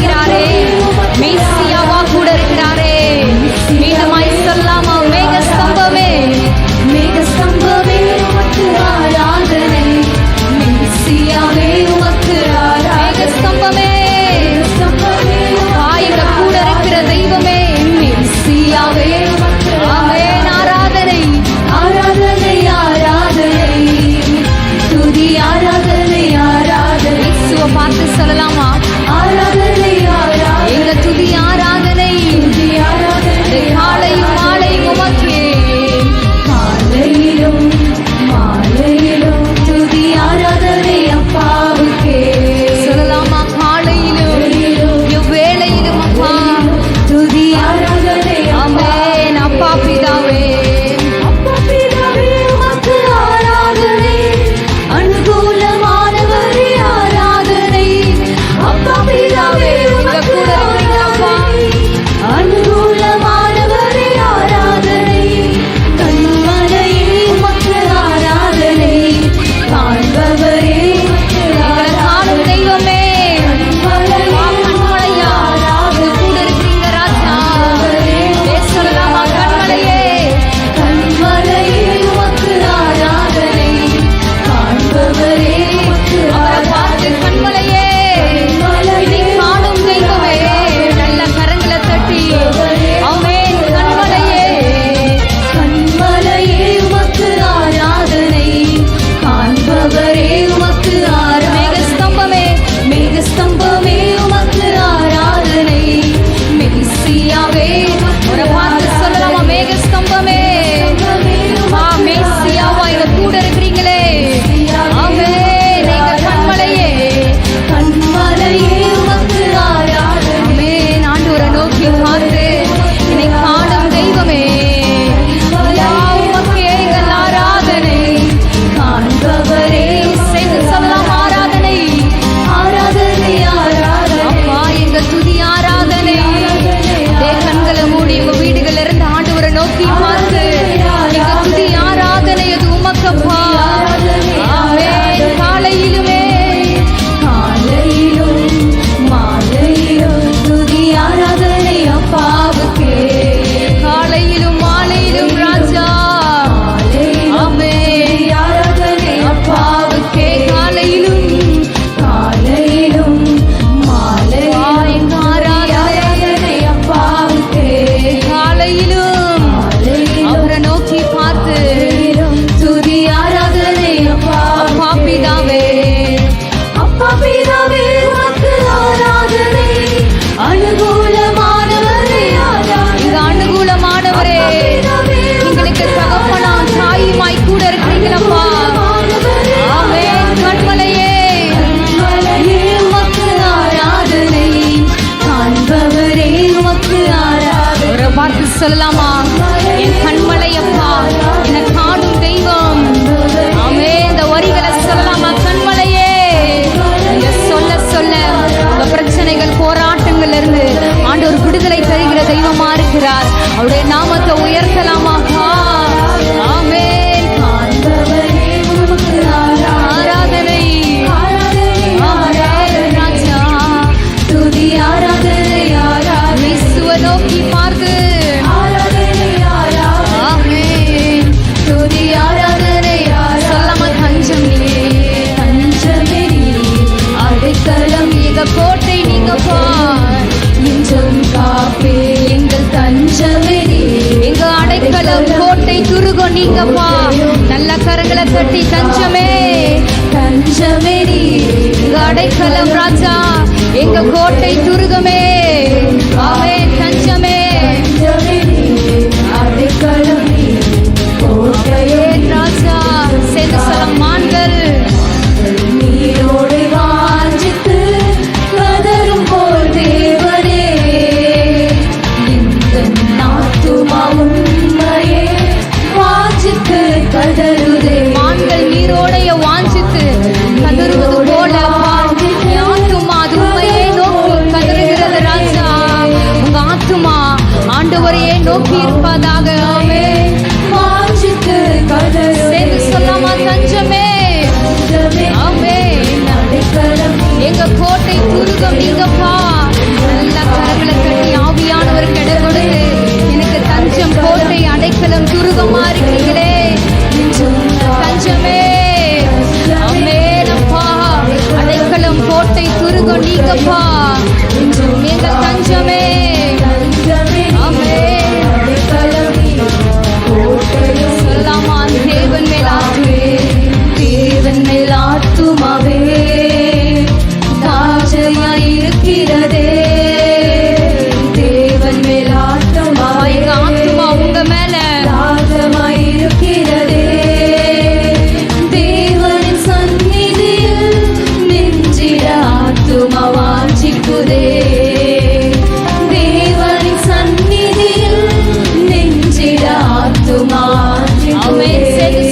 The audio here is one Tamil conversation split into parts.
get out.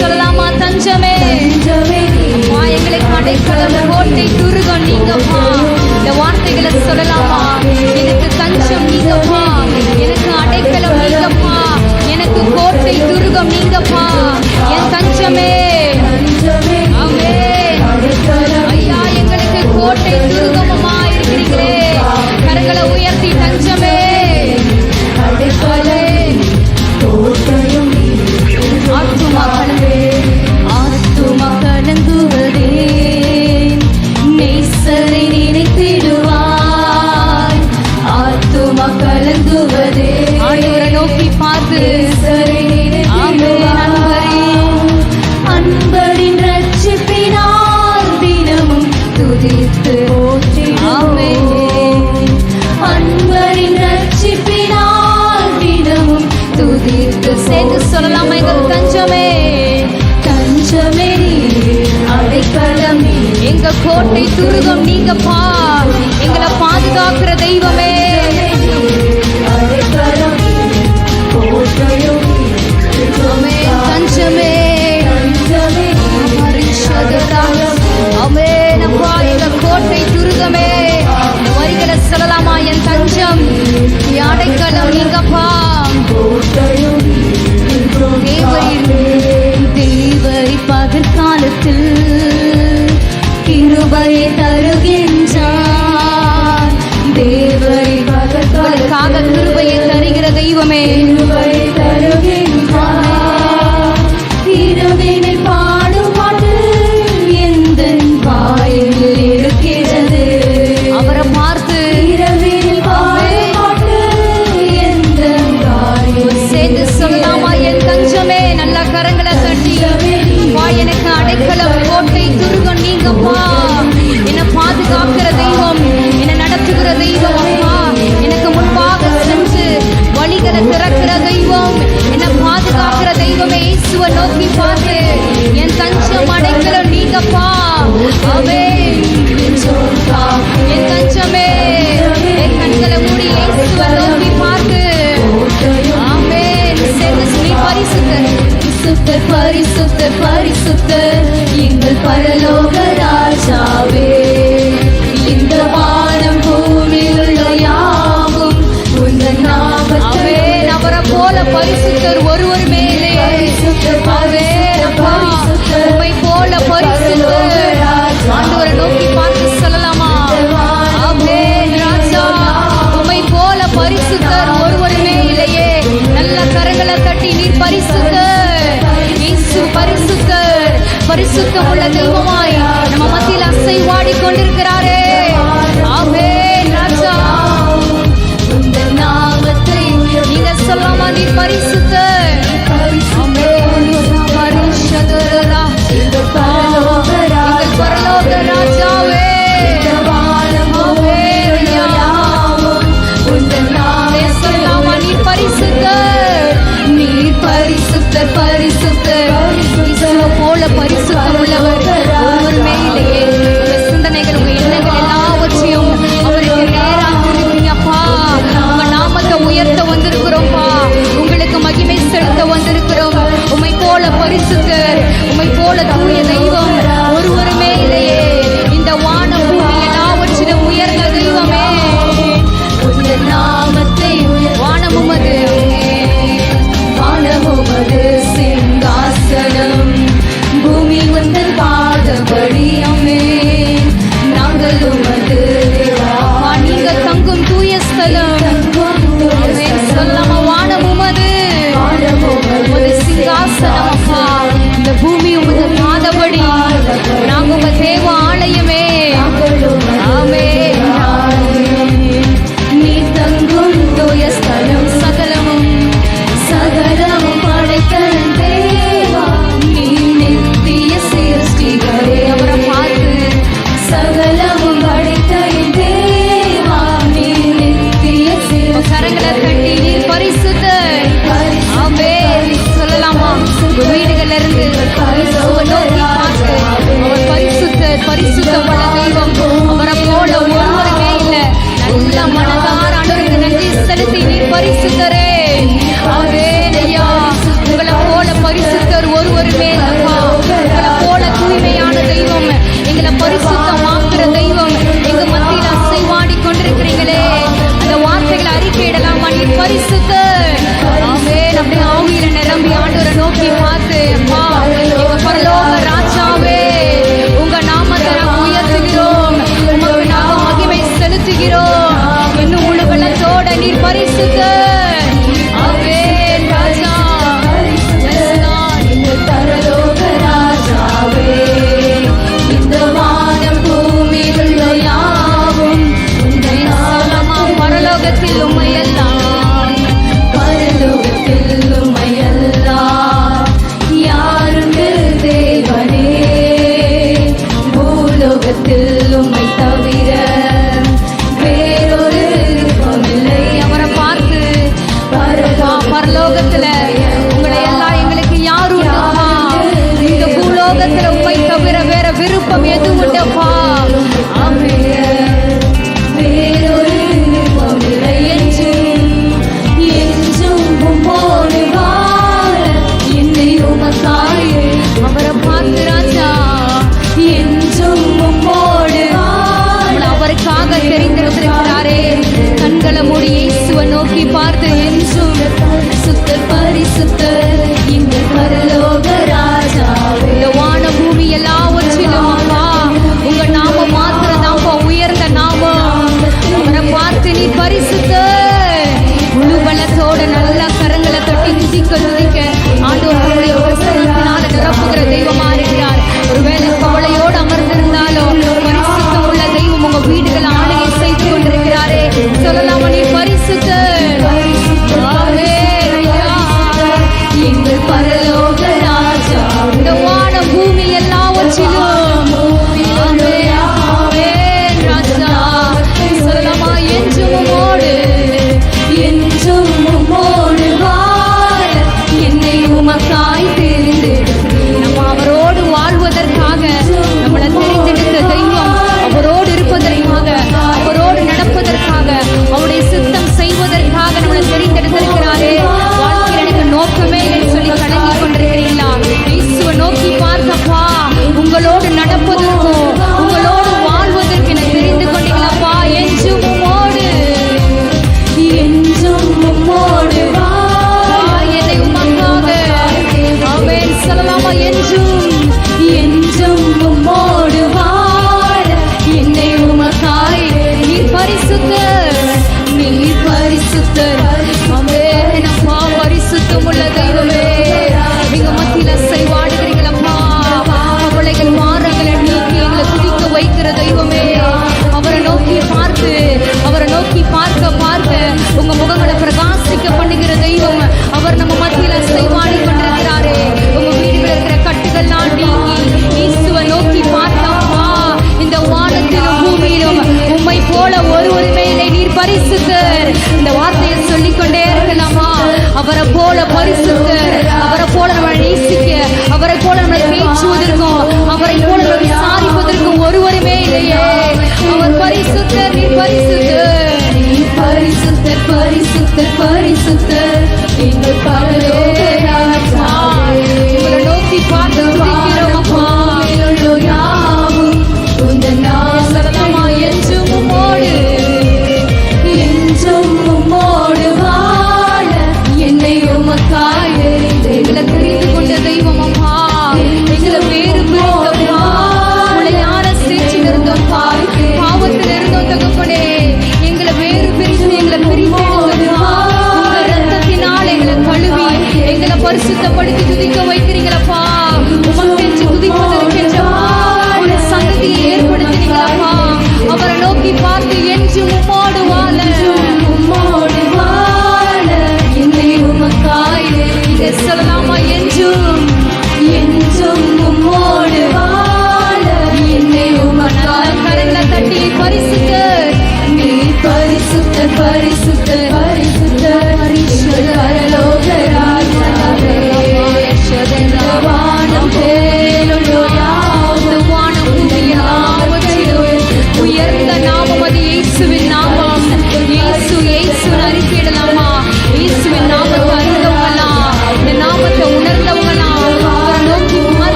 சொல்லலாமா தஞ்சமே? எங்களை கடைக்கடல் கோட்டை துருகம் நீங்கப்பா இந்த வார்த்தைகளை சொல்லலாமா? எனக்கு தஞ்சம் நீங்கப்பா எனக்கு அடைக்கலம் நீங்கப்பா எனக்கு கோட்டை துருகம் நீங்கப்பா என் தஞ்சமே. நோக்கி பார்த்து அன்பரின் ரட்சிப்பினால் தினமும் துதித்து அன்பரின் ரட்சிப்பினால் தினமும் துதித்து சேர்ந்து சொல்லலாம் எங்கள் தஞ்சமே தஞ்சமே அடைக்கலமே. எங்க கோட்டை துருதம் நீங்க பா எங்களை பாதுகாக்கிற தெய்வமே. யாடைக்களம் யாடைக்களம் எங்கப்பா ஆண்டவர் ஒருவர் மேலே. உண்மை போல பரிசுத்த ஆண்டவரை நோக்கி பார்த்து சொல்லலாமா? ஆமே ராஜா. உண்மை போல பரிசுத்தர் ஒருவர் மேலேயே. நல்ல கரங்களை தட்டி நீர் பரிசுத்தர். இயேசு பரிசுத்தர். பரிசுத்தம் உள்ள தெய்வமாய்